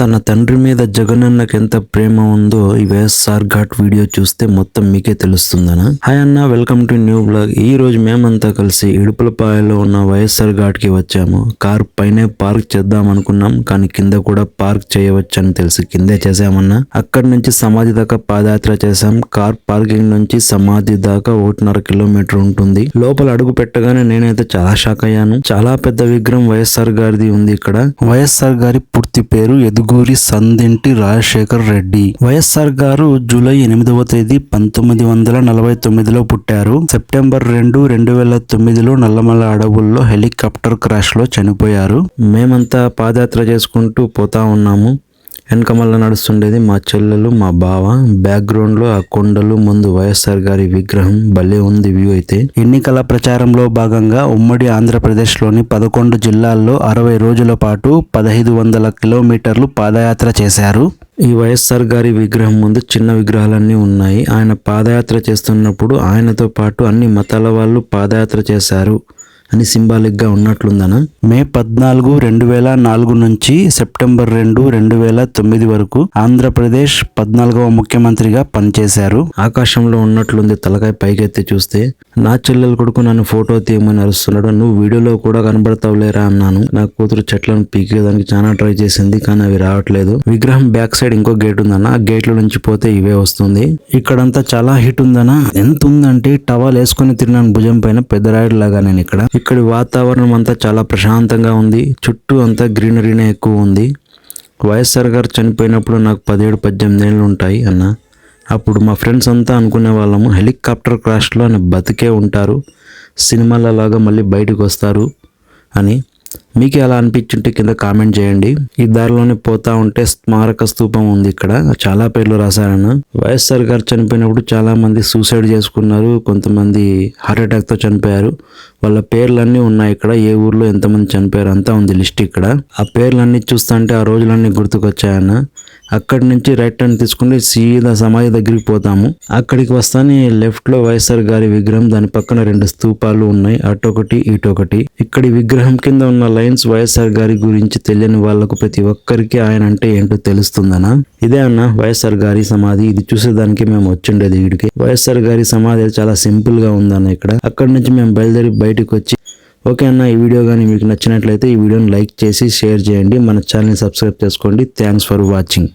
తన తండ్రి మీద జగనన్నకి ఎంత ప్రేమ ఉందో ఈ వైఎస్ఆర్ ఘాట్ వీడియో చూస్తే మొత్తం మీకే తెలుస్తుందనా? హాయ్ అన్న వెల్కమ్ టు న్యూ బ్లాగ్. ఈ రోజు మేమంతా కలిసి ఇడుపులపాయలో ఉన్న వైఎస్ఆర్ ఘాట్కి వచ్చాము. కార్ పైనే పార్క్ చేద్దాం అనుకున్నాం కానీ కింద కూడా పార్క్ చేయవచ్చని తెలిసి. కిందే చేసామన్నా అక్కడి నుంచి సమాధి దాకా పాదయాత్ర చేశాం. కార్ పార్కింగ్ నుంచి సమాధి దాకా ఒకటిన్నర కిలోమీటర్ ఉంటుంది. లోపల అడుగు పెట్టగానే నేనైతే చాలా షాక్ అయ్యాను. చాలా పెద్ద విగ్రహం వైఎస్ఆర్ గారిది ఉంది ఇక్కడ. వైఎస్ఆర్ గారి పూర్తి పేరు ఎదుగు ఎదుగూరి సందింటి రాజశేఖర్ రెడ్డి. వైఎస్ఆర్ గారు జూలై ఎనిమిదవ తేదీ పంతొమ్మిది వందల నలభై తొమ్మిదిలో పుట్టారు. సెప్టెంబర్ రెండు రెండు వేల తొమ్మిదిలో నల్లమల అడవుల్లో హెలికాప్టర్ క్రాష్లో చనిపోయారు. మేమంతా పాదయాత్ర చేసుకుంటూ పోతా ఉన్నాము. వెనకమల్ల నడుస్తుండేది మా చెల్లెలు మా బావ. బ్యాక్గ్రౌండ్లో ఆ కొండలు ముందు వైఎస్ఆర్ గారి విగ్రహం భలే ఉంది వ్యూ అయితే. ఎన్నికల ప్రచారంలో భాగంగా ఉమ్మడి ఆంధ్రప్రదేశ్లోని పదకొండు జిల్లాల్లో అరవై రోజుల పాటు పదహైదు వందల కిలోమీటర్లు పాదయాత్ర చేశారు. ఈ వైఎస్ఆర్ గారి విగ్రహం ముందు చిన్న విగ్రహాలన్నీ ఉన్నాయి. ఆయన పాదయాత్ర చేస్తున్నప్పుడు ఆయనతో పాటు అన్ని మతాల వాళ్ళు పాదయాత్ర చేశారు. అని సింబాలిక్గా ఉన్నట్లుందనా. మే పద్నాలుగు రెండు వేల నాలుగు నుంచి సెప్టెంబర్ రెండు రెండు వేల తొమ్మిది వరకు ఆంధ్రప్రదేశ్ పద్నాలుగవ ముఖ్యమంత్రిగా పనిచేశారు. ఆకాశంలో ఉన్నట్లుంది తలకాయ పైకెత్తి చూస్తే నా చెల్లెలు కొడుకు నన్ను ఫోటో తీయమని అరుస్తున్నాడు. నువ్వు వీడియోలో కూడా కనబడతావులేరా? అన్నాను. నా కూతురు చెట్లను పీకేదానికి చాలా ట్రై చేసింది కానీ అవి రావట్లేదు. విగ్రహం బ్యాక్ సైడ్ ఇంకో గేట్ ఉందన్న. ఆ గేట్ల నుంచి పోతే ఇవే వస్తుంది. ఇక్కడంతా చాలా హిట్ ఉందన్న. ఎంత ఉందంటే టవల్ వేసుకొని తిన్నాను భుజం పైన. పెద్ద రాయుడు లాగా నేను ఇక్కడ. ఇక్కడి వాతావరణం అంతా చాలా ప్రశాంతంగా ఉంది. చుట్టూ అంతా గ్రీనరీనే ఎక్కువ ఉంది. వైఎస్ఆర్ గారు చనిపోయినప్పుడు నాకు పదిహేడు పద్దెనిమిది ఏళ్ళు ఉంటాయి అన్న. అప్పుడు మా ఫ్రెండ్స్ అంతా అనుకునే వాళ్ళము హెలికాప్టర్ క్రాష్లో ఆయన బతికే ఉంటారు. సినిమాలలాగా మళ్ళీ బయటకు వస్తారు అని. మీకు అలా అనిపించుంటే కింద కామెంట్ చేయండి. ఈ దారిలోనే పోతా ఉంటే స్మారక స్తూపం ఉంది ఇక్కడ. చాలా పేర్లు రాశారన్న. వైఎస్ఆర్ గారు చనిపోయినప్పుడు చాలా మంది సూసైడ్ చేసుకున్నారు. కొంతమంది హార్ట్ అటాక్తో చనిపోయారు. వాళ్ళ పేర్లన్నీ ఉన్నాయి ఇక్కడ. ఏ ఊర్లో ఎంతమంది చనిపోయారు అంతా ఉంది లిస్ట్ ఇక్కడ. ఆ పేర్లన్నీ చూస్తుంటే ఆ రోజులన్నీ గుర్తుకొచ్చాయన్న. అక్కడి నుంచి రైట్ టర్న్ తీసుకుంటే సీదా సమాధి దగ్గరికి పోతాము. అక్కడికి వస్తానే లెఫ్ట్లో వైఎస్ఆర్ గారి విగ్రహం. దాని పక్కన రెండు స్తూపాలు ఉన్నాయి. అటొకటి ఇటొకటి. ఇక్కడి విగ్రహం కింద ఉన్న లైన్స్ వైఎస్ఆర్ గారి గురించి తెలియని వాళ్ళకు ప్రతి ఒక్కరికి ఆయన అంటే ఏంటో తెలుస్తుందనా? ఇదే అన్న వైఎస్ఆర్ గారి సమాధి. ఇది చూసేదానికి మేము వచ్చిండేది వీడికి వైఎస్ఆర్ గారి సమాధి చాలా సింపుల్గా ఉందన్న ఇక్కడ. అక్కడి నుంచి మేము బయలుదేరి బయటకు వచ్చి ఓకే అన్న ఈ వీడియో కానీ మీకు నచ్చినట్లయితే ఈ వీడియోని లైక్ చేసి షేర్ చేయండి. మన ఛానల్ని సబ్స్క్రైబ్ చేసుకోండి. Thanks for watching.